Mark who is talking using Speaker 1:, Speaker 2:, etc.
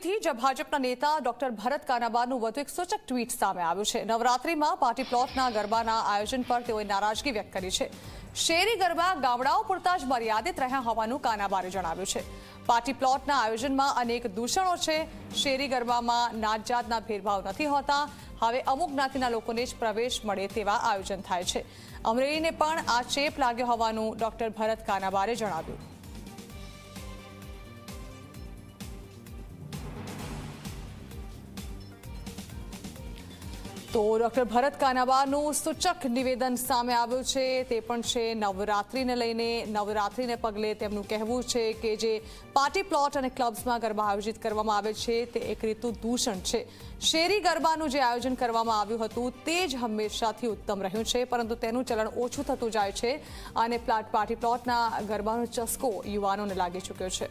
Speaker 1: અમરેલીથી જ ભાજપના નેતા ડોક્ટર ભરત કાનાબાનું વધુ એક સૂચક ટ્વીટ સામે આવ્યું છે. નવરાત્રીમાં પાર્ટી પ્લોટના ગરબાના આયોજન પર તેઓએ નારાજગી વ્યક્ત કરી છે. શેરી ગરબા ગામડાઓ પૂરતા જ મર્યાદિત રહ્યા હોવાનું કાનાબારે જણાવ્યું છે. પાર્ટી પ્લોટના આયોજનમાં અનેક દૂષણો છે. શેરી ગરબામાં નાત જાતના ભેદભાવ નથી હોતા. હવે અમુક જ્ઞાતિના લોકોને જ પ્રવેશ મળે તેવા આયોજન થાય છે. અમરેલીને પણ આ ચેપ લાગ્યો હોવાનું ડોક્ટર ભરત કાનાબારે જણાવ્યું. તો ડોક્ટર ભરત કાનાબાનું સૂચક નિવેદન સામે આવ્યું છે. તે પણ છે નવરાત્રિને લઈને. નવરાત્રિને પગલે તેમનું કહેવું છે કે જે પાર્ટી પ્લોટ અને ક્લબ્સમાં ગરબા આયોજિત કરવામાં આવે છે, તે એક રીતનું દૂષણ છે. શેરી ગરબાનું જે આયોજન કરવામાં આવ્યું હતું, તે જ હંમેશાથી ઉત્તમ રહ્યું છે, પરંતુ તેનું ચલણ ઓછું થતું જાય છે અને પાર્ટી પ્લોટના ગરબાનો ચસ્કો યુવાનોને લાગી ચૂક્યો છે.